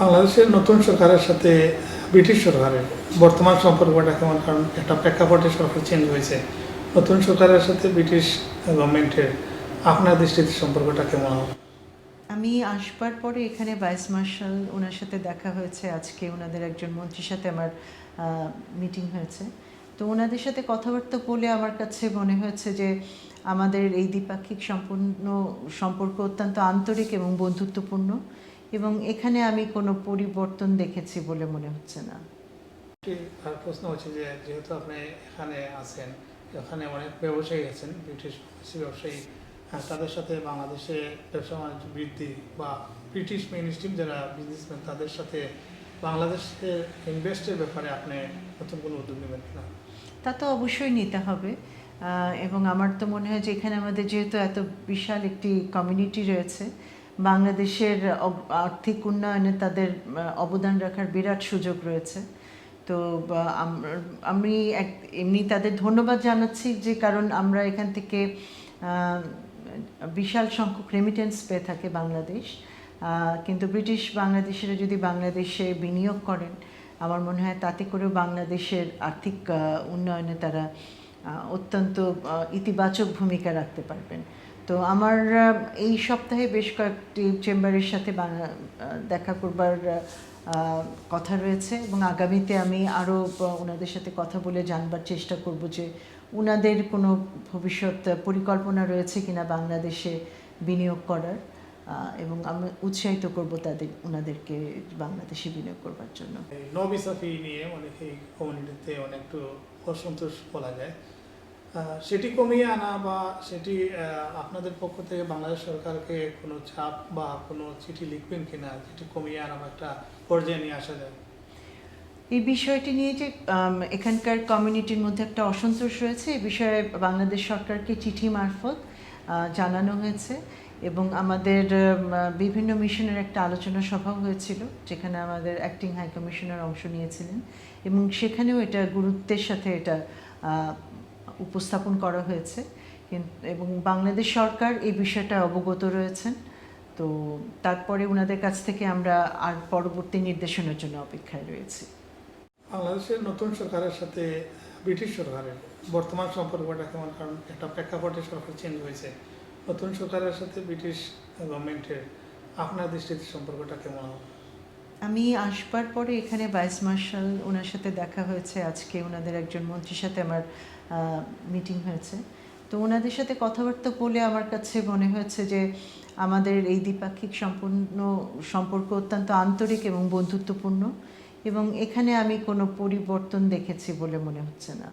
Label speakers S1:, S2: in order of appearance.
S1: বাংলাদেশের নতুন সরকারের সাথে, ব্রিটিশ সরকারের বর্তমান সম্পর্কটা কেমন? কারণ একটা প্রেক্ষাপটে সরকার চেঞ্জ হয়েছে। নতুন সরকারের সাথে ব্রিটিশ গভর্নমেন্টের আপনার দৃষ্টিতে সম্পর্কটা কেমন হবে?
S2: আমি আসবার পরে এখানে ভাইস মার্শাল ওনার সাথে দেখা হয়েছে। আজকে ওনাদের একজন মন্ত্রীর সাথে আমার মিটিং হয়েছে। তো ওনাদের সাথে কথাবার্তা বলে আমার কাছে মনে হয়েছে যে আমাদের এই দ্বিপাক্ষিক সম্পূর্ণ সম্পর্ক অত্যন্ত আন্তরিক এবং বন্ধুত্বপূর্ণ এবং এখানে আমি কোনো পরিবর্তন দেখেছি বলে মনে হচ্ছে না।
S1: প্রশ্ন হচ্ছে যে যেহেতু আপনি এখানে আছেন এখানে অনেক ব্যবসায়ী আছেন ব্রিটিশ ব্যবসায়ী তাদের সাথে বাংলাদেশে ব্যবসা বাণিজ্য বৃদ্ধি বা ব্রিটিশ মেইন স্ট্রিম যারা বিজনেসম্যান তাদের সাথে বাংলাদেশের ইনভেস্টের ব্যাপারে আপনি নতুন কোনো উদ্যোগ নেবেন কিনা?
S2: তা তো অবশ্যই নিতে হবে। এবং আমার তো মনে হয় যে এখানে আমাদের যেহেতু এত বিশাল একটি কমিউনিটি রয়েছে, বাংলাদেশের আর্থিক উন্নয়নে তাদের অবদান রাখার বিরাট সুযোগ রয়েছে। তো আমি এক, এমনি তাদের ধন্যবাদ জানাচ্ছি যে কারণ আমরা এখান থেকে বিশাল সংখ্যক রেমিটেন্স পেয়ে থাকে বাংলাদেশ। কিন্তু ব্রিটিশ বাংলাদেশিরা যদি বাংলাদেশে বিনিয়োগ করেন, আমার মনে হয় তাতে করেও বাংলাদেশের আর্থিক উন্নয়নে তারা অত্যন্ত ইতিবাচক ভূমিকা রাখতে পারবেন। তো আমার এই সপ্তাহে বেশ কয়েকটি চেম্বারের সাথে দেখা করবার কথা রয়েছে এবং আগামীতে আমি আরও ওনাদের সাথে কথা বলে জানবার চেষ্টা করব যে ওনাদের কোনো ভবিষ্যৎ পরিকল্পনা রয়েছে কিনা বাংলাদেশে বিনিয়োগ করার এবং আমি উৎসাহিত করব তাদের ওনাদেরকে বাংলাদেশে বিনিয়োগ করবার জন্য।
S1: এই নো নিয়ে অনেকেই কমিউনিটিতে অনেক অসন্তোষ বলা যায়। সেটি কমিয়ে আনা বা সেটি আপনাদের পক্ষ থেকে বাংলাদেশ সরকারকে কোনো চাপ বা কোনো চিঠি লিখবেন কিনা যেটি কমিয়ে আনা বা একটা পর্যায়ে নিয়ে আসা যায়।
S2: এই বিষয়টি নিয়ে যে এখানকার কমিউনিটির মধ্যে একটা অসন্তোষ রয়েছে এই বিষয়ে বাংলাদেশ সরকারকে চিঠি মারফত জানানো হয়েছে। এবং আমাদের বিভিন্ন মিশনের একটা আলোচনা সভাও হয়েছিল, যেখানে আমাদের অ্যাক্টিং হাই কমিশনার অংশ নিয়েছিলেন এবং সেখানেও এটা গুরুত্বের সাথে এটা উপস্থাপন করা হয়েছে। এবং বাংলাদেশ সরকার এই বিষয়টা অবগত রয়েছেন। তো তারপরে ওনাদের কাছ থেকে আমরা আর পরবর্তী নির্দেশনার জন্য অপেক্ষায় রয়েছি।
S1: বাংলাদেশের নতুন সরকারের সাথে ব্রিটিশ সরকারের বর্তমান সম্পর্কটা কেমন? কারণ একটা প্রেক্ষাপটে সরকার চেঞ্জ হয়েছে। নতুন সরকারের সাথে ব্রিটিশ গভর্নমেন্টের আপনার দৃষ্টিতে সম্পর্কটা কেমন?
S2: আমি আসবার পরে এখানে ভাইস মার্শাল ওনার সাথে দেখা হয়েছে। আজকে ওনাদের একজন মন্ত্রীর সাথে আমার মিটিং হয়েছে। তো ওনাদের সাথে কথাবার্তা বলে আমার কাছে মনে হয়েছে যে আমাদের এই দ্বিপাক্ষিক সম্পূর্ণ সম্পর্ক অত্যন্ত আন্তরিক এবং বন্ধুত্বপূর্ণ এবং এখানে আমি কোনো পরিবর্তন দেখেছি বলে মনে হচ্ছে না।